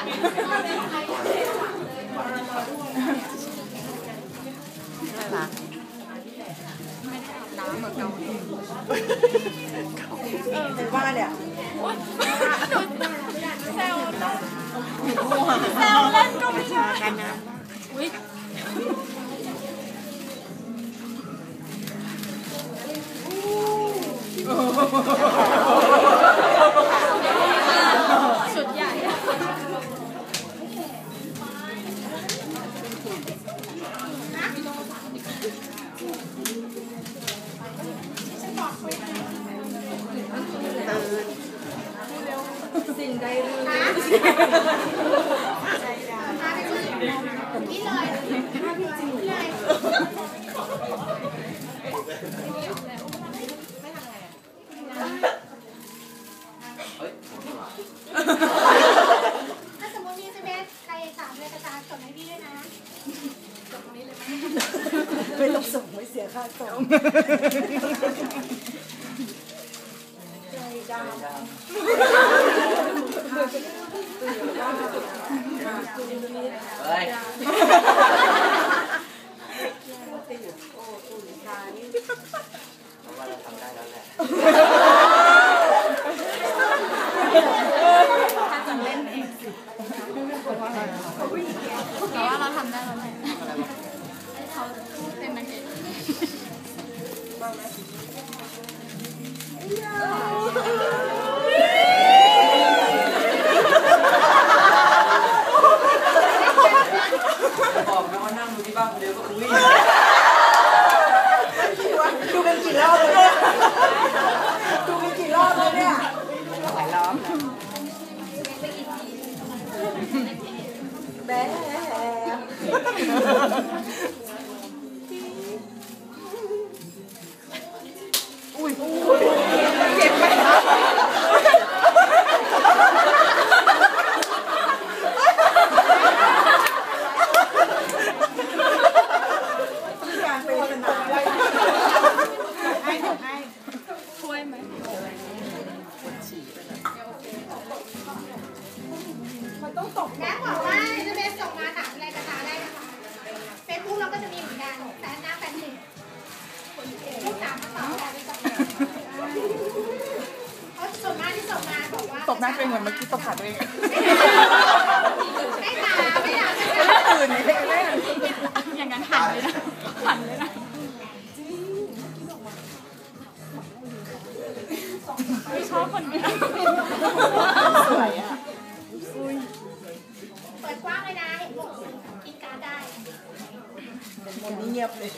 น่ารักน้ำเหมือนเกาหลี เป็นว่าเนี่ย แซวแซวเล่นก็ไม่ใช่ กันนะ อุ๊ยชุดใหญ่ สิ่งใดรู้นี่เลยถ้าสมมติมีเซเว่ใครสามเลยกระจายส่งให้พี่ด้วยนะไม่ต้องส่งไม่เสียค่าส่งใจดำ เฮ้ยโอ้อุ่นใจผมว่าเราทำได้แล้วแหละแต่ว่าเราทำได้แล้วแหละเขาเป็นนางเอกบอก นะว่านั่งดูที่บ้านคนเดียวก็คือ มันต้องตกแม็กบอกว่าเซเว่นส่งมาถามอะไรกระจายได้นะคะเฟซบุ๊กเราก็จะมีเหมือนกันแฟนหน้าแฟนหนึ่งลูกถามมาตอบอะไรไปก่อนเพราะส่วนมากที่ส่งมาบอกว่าตกหน้าตัวเองเหมือนเมื่อกี้ตกขาตัวเองไม่ถามไม่ถามไม่ถามตื่นนี่ไม่อย่างนั้นหันเลยนะหันเลยนะไม่ชอบคนนี้ คนนี้เงียบเลย